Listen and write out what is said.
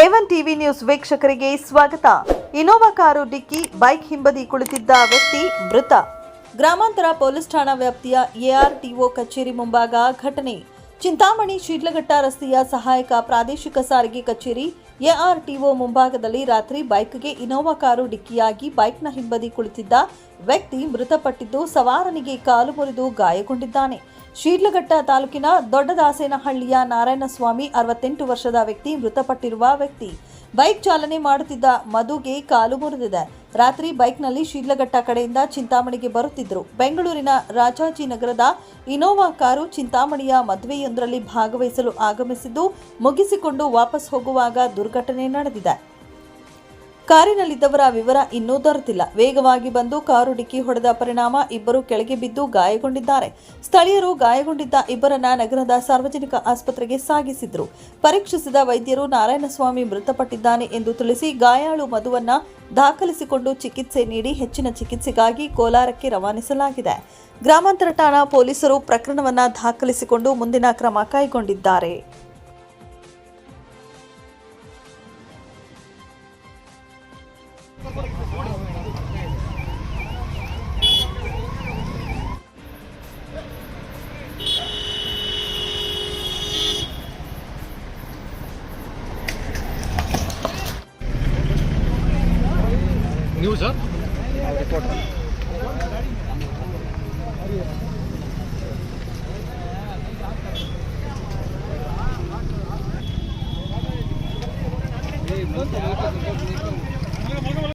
A one TV news ವೀಕ್ಷಕರಿಗೆ ಸ್ವಾಗತ. Innova car ಡಿಕ್ಕಿ, ಬೈಕ್ ಹಿಂಬದಿ ಕುಳಿತಿದ್ದ ವ್ಯಕ್ತಿ ಮೃತ. ಗ್ರಾಮಾಂತರ ಪೊಲೀಸ್ ಠಾಣಾ ವ್ಯಾಪ್ತಿಯ ಎಆರ್ಟಿಒ ಕಚೇರಿ ಮುಂಭಾಗ ಘಟನೆ. ಚಿಂತಾಮಣಿ ಶಿಡ್ಲಘಟ್ಟ ರಸ್ತೆಯ ಸಹಾಯಕ ಪ್ರಾದೇಶಿಕ ಸಾರಿಗೆ ಕಚೇರಿ ಎಆರ್ಟಿಒ ಮುಂಭಾಗದಲ್ಲಿ ರಾತ್ರಿ ಬೈಕ್ಗೆ ಇನೋವಾ ಕಾರು ಡಿಕ್ಕಿಯಾಗಿ ಬೈಕ್ನ ಹಿಂಬದಿ ಕುಳಿತಿದ್ದ ವ್ಯಕ್ತಿ ಮೃತಪಟ್ಟಿದ್ದು ಸವಾರನಿಗೆ ಕಾಲು ಮುರಿದು ಗಾಯಗೊಂಡಿದ್ದಾನೆ. ಶೀಡ್ಲಘಟ್ಟ ತಾಲೂಕಿನ ದೊಡ್ಡದಾಸೇನಹಳ್ಳಿಯ ನಾರಾಯಣಸ್ವಾಮಿ ಅರವತ್ತೆಂಟು ವರ್ಷದ ವ್ಯಕ್ತಿ ಮೃತಪಟ್ಟಿರುವ ವ್ಯಕ್ತಿ. ಬೈಕ್ ಚಾಲನೆ ಮಾಡುತ್ತಿದ್ದ ಮಧುಗೆ ಕಾಲು ಮುರಿದಿದೆ. ರಾತ್ರಿ ಬೈಕ್ನಲ್ಲಿ ಶೀಡ್ಲಘಟ್ಟ ಕಡೆಯಿಂದ ಚಿಂತಾಮಣಿಗೆ ಬರುತ್ತಿದ್ದರು. ಬೆಂಗಳೂರಿನ ರಾಜಾಜಿನಗರದ ಇನೋವಾ ಕಾರು ಚಿಂತಾಮಣಿಯ ಮದುವೆಯೊಂದರಲ್ಲಿ ಭಾಗವಹಿಸಲು ಆಗಮಿಸಿದ್ದು ಮುಗಿಸಿಕೊಂಡು ವಾಪಸ್ ಹೋಗುವಾಗ ದುರ್ಘಟನೆ ನಡೆದಿದೆ. ಕಾರಿನಲ್ಲಿದ್ದವರ ವಿವರ ಇನ್ನೂ ದೊರೆತಿಲ್ಲ. ವೇಗವಾಗಿ ಬಂದು ಕಾರು ಡಿಕ್ಕಿ ಹೊಡೆದ ಪರಿಣಾಮ ಇಬ್ಬರು ಕೆಳಗೆ ಬಿದ್ದು ಗಾಯಗೊಂಡಿದ್ದಾರೆ. ಸ್ಥಳೀಯರು ಗಾಯಗೊಂಡಿದ್ದ ಇಬ್ಬರನ್ನ ನಗರದ ಸಾರ್ವಜನಿಕ ಆಸ್ಪತ್ರೆಗೆ ಸಾಗಿಸಿದ್ರು. ಪರೀಕ್ಷಿಸಿದ ವೈದ್ಯರು ನಾರಾಯಣಸ್ವಾಮಿ ಮೃತಪಟ್ಟಿದ್ದಾನೆ ಎಂದು ತಿಳಿಸಿ ಗಾಯಾಳು ಮಧುವನ್ನ ದಾಖಲಿಸಿಕೊಂಡು ಚಿಕಿತ್ಸೆ ನೀಡಿ ಹೆಚ್ಚಿನ ಚಿಕಿತ್ಸೆಗಾಗಿ ಕೋಲಾರಕ್ಕೆ ರವಾನಿಸಲಾಗಿದೆ. ಗ್ರಾಮಾಂತರ ಠಾಣಾ ಪೊಲೀಸರು ಪ್ರಕರಣವನ್ನ ದಾಖಲಿಸಿಕೊಂಡು ಮುಂದಿನ ಕ್ರಮ ಕೈಗೊಂಡಿದ್ದಾರೆ. New sir report